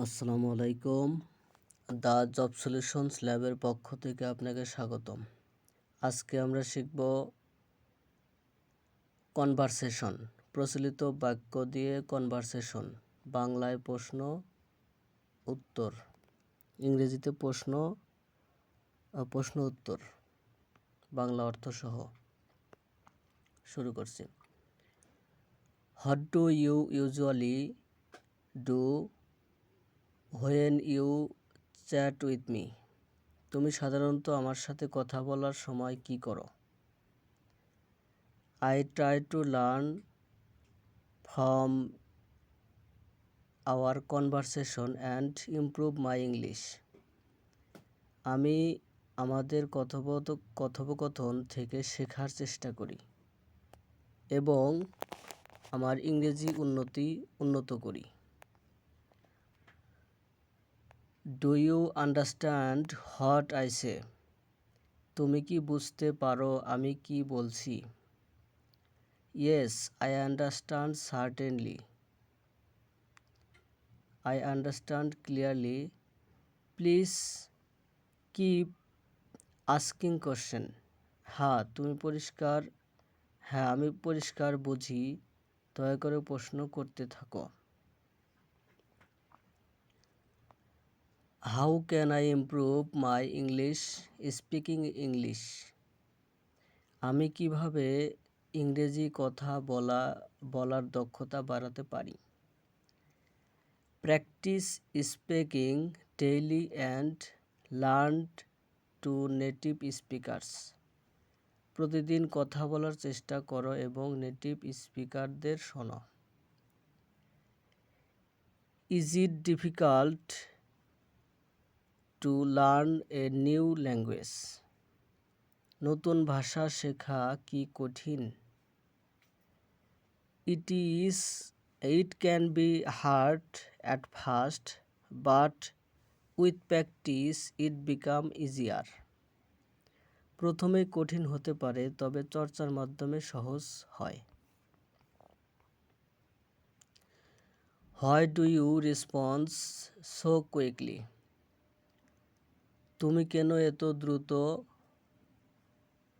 আসসালামু আলাইকুম। The job solutions ল্যাবের পক্ষ থেকে আপনাকে স্বাগতম। আজকে আমরা শিখব কনভারসেশন, প্রচলিত বাক্য দিয়ে কনভারসেশন, বাংলায় প্রশ্ন, উত্তর। ইংরেজিতে প্রশ্ন প্রশ্ন উত্তর, বাংলা অর্থ সহ শুরু করছি। What do you usually do when you chat with me. তুমি সাধারণত আমার সাথে কথা বলার সময় কি করো? I try to learn from our conversation and improve my English. আমি আমাদের কথোপত, কথোপকথন থেকে শেখার চেষ্টা করি এবং আমার ইংরেজি উন্নতি উন্নত করি। Do you understand what I say তুমি কি বুঝতে পারো আমি কি বলছি? Yes I understand certainly I understand clearly please keep asking question হ্যাঁ তুমি পরিষ্কার হ্যাঁ আমি পরিষ্কার বুঝি। দয়া করে প্রশ্ন করতে থাকো। How can I improve my English speaking English আমি কীভাবে ইংরেজি কথা বলা, বলার দক্ষতা বাড়াতে পারি? Practice speaking daily and learn to native speakers প্রতিদিন কথা বলার চেষ্টা করো এবং নেটিভ স্পিকারদের শোনো। Is it difficult to learn a new language নতুন ভাষা শেখা কি কঠিন? It is it can be hard at first but with practice it become easier প্রথমে কঠিন হতে পারে, তবে চর্চার মাধ্যমে সহজ হয়। Why do you response so quickly তুমি কেন এত দ্রুত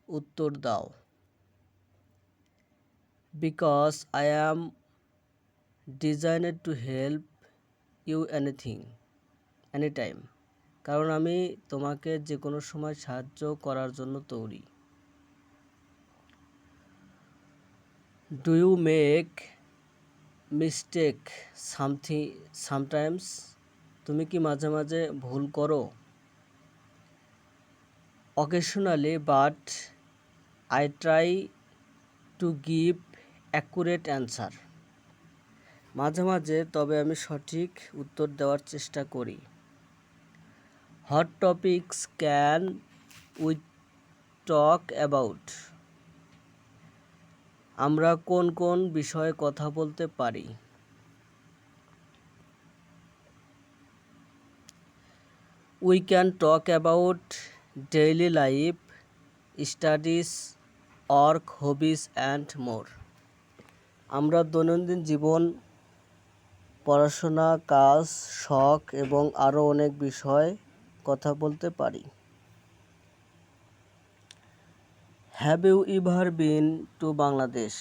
উত্তর দাও? Because I am designed to help you anything any time কারণ আমি তোমাকে যে কোনো সময় সাহায্য করার জন্য তৈরি। Do you make mistake something sometimes তুমি কি মাঝে মাঝে ভুল করো? Occasionally, but I try to give accurate answer. মাঝে মাঝে তবে আমি সঠিক উত্তর দেওয়ার চেষ্টা করি। Hot topics can we talk about আমরা কোন কোন বিষয়ে কথা বলতে পারি? We can talk about daily life, studies, work, hobbies and more. আমরা দৈনন্দিন জীবন, পড়াশোনা, কাজ, শখ এবং আরও অনেক বিষয় কথা বলতে পারি। Have you ever been to Bangladesh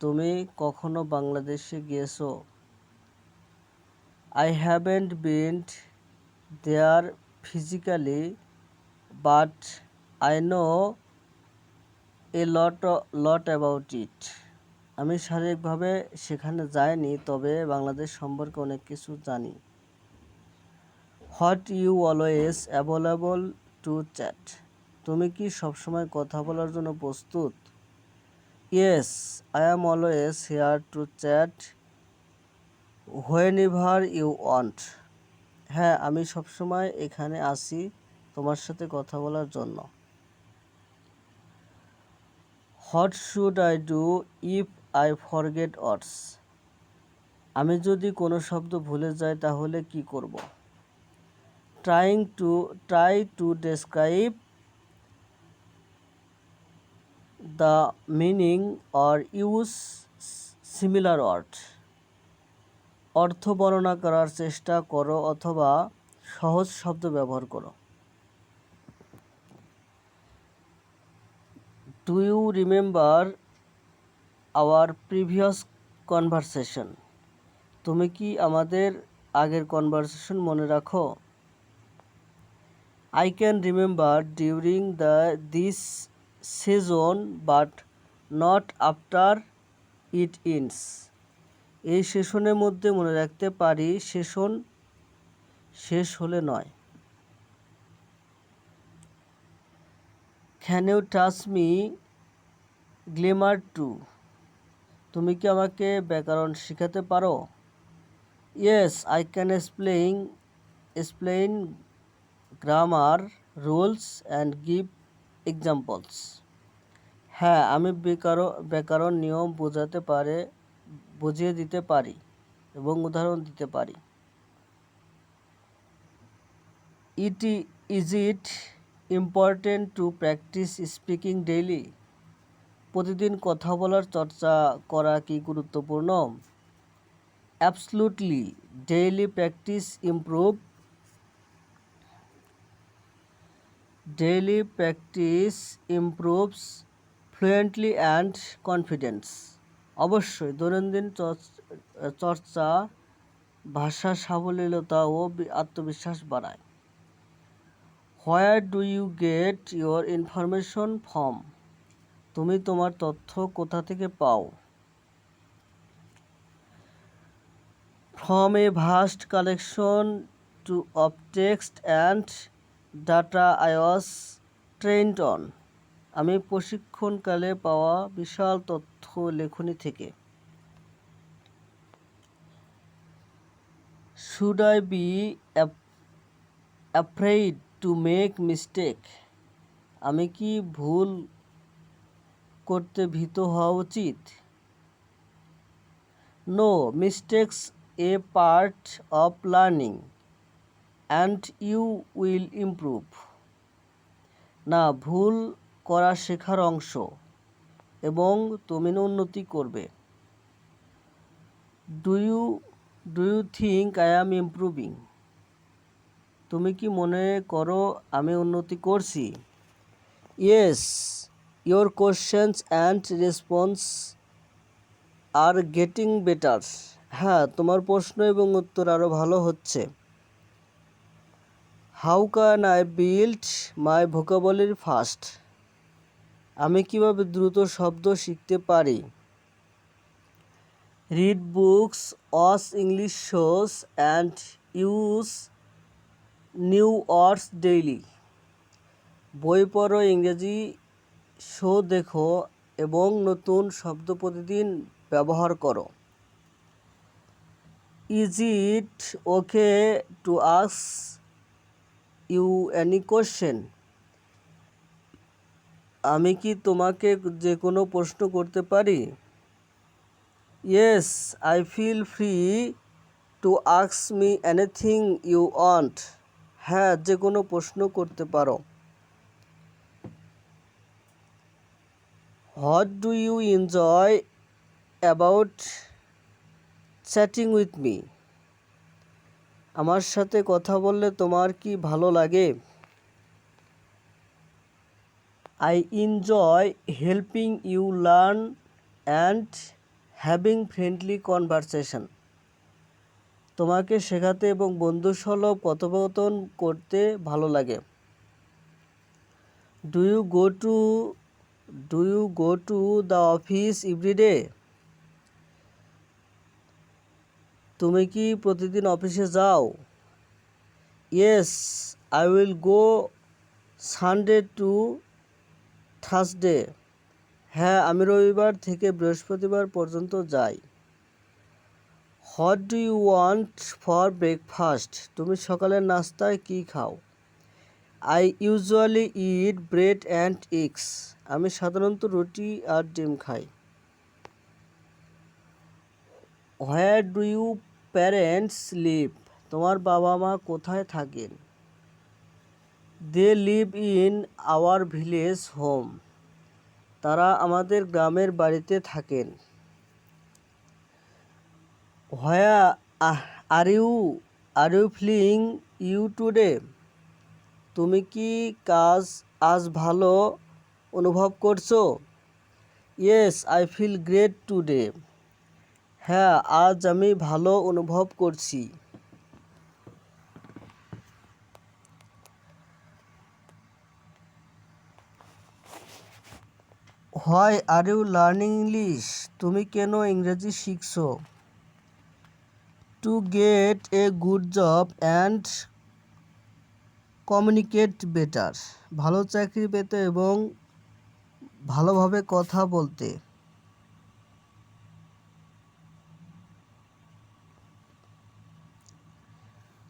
তুমি কখনো বাংলাদেশে গিয়েছো? I haven't been there physically but I know a lot lot about it আমি শারীরিকভাবে সেখানে যাইনি, তবে বাংলাদেশ সম্পর্কে অনেক কিছু জানি। What you always available to chat তুমি কি সবসময় কথা বলার জন্য প্রস্তুত? Yes I am always here to chat whenever you want হ্যাঁ আমি সবসময় এখানে আসি তোমার সাথে কথা বলার জন্য। What should I do if I forget words আমি যদি কোনো শব্দ ভুলে যাই তাহলে কি করব? Trying to try to describe the meaning or use similar word অর্থ বর্ণনা করার চেষ্টা করো অথবা সহজ শব্দ ব্যবহার করো। Do you remember our previous conversation তুমি কি আমাদের আগের কনভারসেশন মনে রাখো? I can remember during the this season but not after it ends এই সেশনের মধ্যে মনে রাখতে পারি সেশন শেষ হলে নয়। Can you teach me grammar too তুমি কি আমাকে ব্যাকরণ শেখাতে পারো? Yes I can explain explain grammar rules and give examples হ্যাঁ আমি বেকারো, ব্যাকরণ নিয়ম বোঝাতে পারে, বুঝিয়ে দিতে পারি এবং উদাহরণ দিতে পারি। It is it important to practice speaking daily প্রতিদিন কথা বলার চর্চা করা কি গুরুত্বপূর্ণ? Absolutely daily practice improve daily practice improves fluently and confidence অবশ্যই, দৈনন্দিন চর্চা ভাষা সাবলীলতা ও আত্মবিশ্বাস বাড়ায়। Where do you get your information from? তুমি তোমার তথ্য কোথা থেকে পাও? From a vast collection to of text and data I was trained on. আমি প্রশিক্ষণকালে পাওয়া বিশাল তথ্য লেখনী থেকে। Should I be afraid to make mistake আমি কি ভুল করতে ভীত হওয়া উচিত? No mistakes a part of learning and you will improve না, ভুল করা শেখার অংশ, এবং তুমি উন্নতি করবে। Do you do you think I am improving তুমি কি মনে করো আমি উন্নতি করছি? Yes your questions and response are getting better হ্যাঁ তোমার প্রশ্ন এবং উত্তর আরও ভালো হচ্ছে। How can I build my vocabulary fast আমি কীভাবে দ্রুত শব্দ শিখতে পারি? Read books watch English shows and use new words daily. বই পড়ো, ইংরেজি শো দেখো এবং নতুন শব্দ প্রতিদিন ব্যবহার করো। Is it okay to ask? You any question? আমি কি তোমাকে যে কোনো প্রশ্ন করতে পারি? Yes, I feel free to আক্স me anything you want. হ্যাঁ যে কোনো প্রশ্ন করতে পারো। What do you enjoy about chatting with me আমার সাথে কথা বললে তোমার কি ভালো লাগে? I enjoy helping you learn and having friendly conversation তোমাকে শেখাতে এবং বন্ধুসুলভ কথোপকথন করতে ভালো লাগে। Do you go to do you go to the office every day তুমি কি প্রতিদিন অফিসে যাও? Yes I will go Sunday to Thursday হ্যাঁ আমি রবিবার থেকে বৃহস্পতিবার পর্যন্ত যাই। What do you want for breakfast তুমি সকালের নাস্তায় কী খাও? I usually eat bread and eggs আমি সাধারণত রুটি আর ডিম খাই। Where do you parents live তোমার বাবা মা কোথায় থাকেন? They live in our village home তারা আমাদের গ্রামের বাড়িতে থাকেন। What are you are you feeling you today তুমি কি কাজ আজ ভালো অনুভব করছ? Yes I feel great today হ্যাঁ আজ আমি ভালো অনুভব করছি। Why are you learning English তুমি কেন ইংরেজি শিখছো? To get a good job and communicate better ভালো চাকরি পেতে এবং ভালোভাবে কথা বলতে।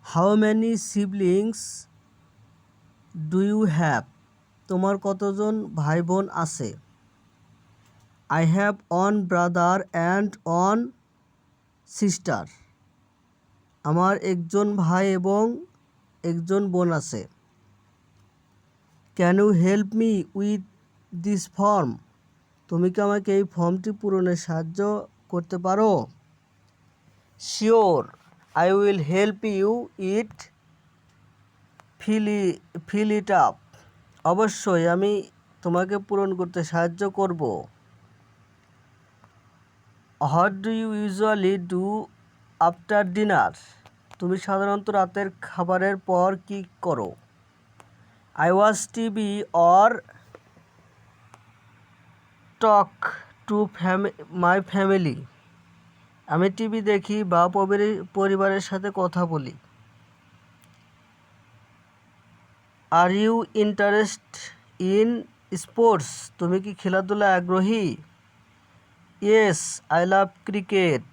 How many siblings do you have তোমার কতজন ভাই বোন আছে? I have one brother and one sister আমার একজন ভাই এবং একজন বোন আছে। Can you help me with this form তুমি কি আমাকে এই ফর্মটি পূরণে সাহায্য করতে পারো? Sure I will help you it fill fill it up অবশ্যই আমি তোমাকে পূরণ করতে সাহায্য করব। What do you usually do after dinner তুমি সাধারণত রাতের খাবারের পর কি করো? I watch TV or talk to my family আমি টিভি দেখি বা পরিবারের সাথে কথা বলি। Are you interest in sports তুমি কি খেলাধুলায় আগ্রহী? ইয়েস আই লাভ ক্রিকেট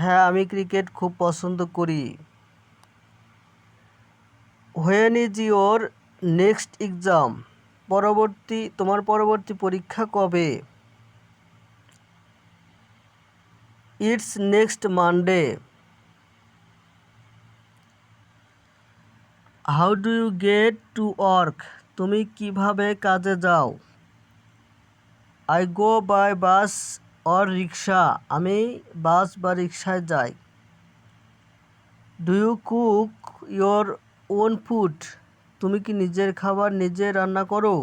হ্যাঁ আমি ক্রিকেট খুব পছন্দ করি। When is your next exam. পরবর্তী, তোমার পরবর্তী পরীক্ষা কবে? It's next Monday. How do you get to work? তুমি কীভাবে কাজে যাও? I go by bus or rickshaw আমি বাস বা রিক্সায় যাই। Do you cook your own food তুমি কি নিজের খাবার নিজে রান্না করো?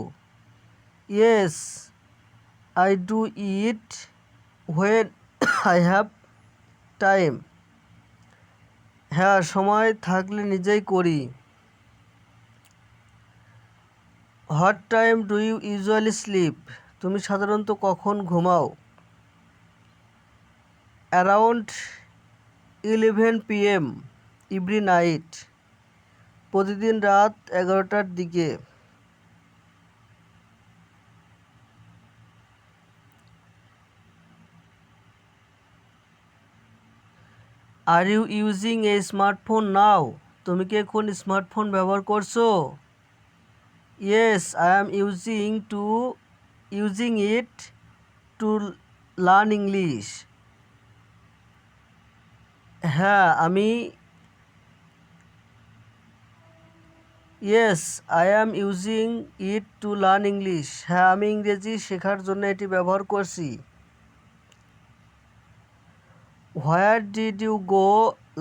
Yes I do it when I have time হ্যাঁ সময় থাকলে নিজেই করি। What time do you usually sleep তুমি সাধারণত কখন ঘুমাও? Around eleven PM every night, প্রতিদিন রাত এগারোটার দিকে। Are you using a smartphone now তুমি কি এখন স্মার্টফোন ব্যবহার করছ? Yes I am using to using it to learn English হ্যাঁ আমি yes I am using it to learn English হ্যাঁ আমি ইংরেজি শেখার জন্য এটি ব্যবহার করছি। Where did you go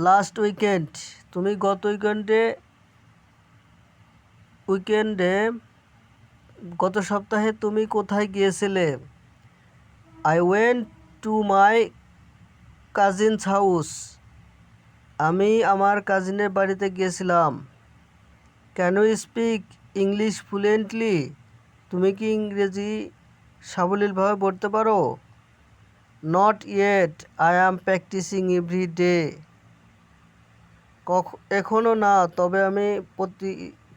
last weekend তুমি গত উইকেন্ডে উইকেন্ডে গত সপ্তাহে তুমি কোথায় গিয়েছিলে? I went to my cousin's house আমি আমার কাজিনের বাড়িতে গিয়েছিলাম। Can you speak English fluently তুমি কি ইংরেজি সাবলীলভাবে পড়তে পারো? Not yet I am practising every day কখ এখনও না, তবে আমি প্রতি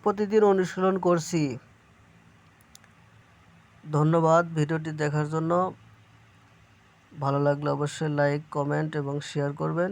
প্রতিদিন অনুশীলন করছি। ধন্যবাদ ভিডিওটি দেখার জন্য। ভালো লাগলে অবশ্যই লাইক কমেন্ট এবং শেয়ার করবেন।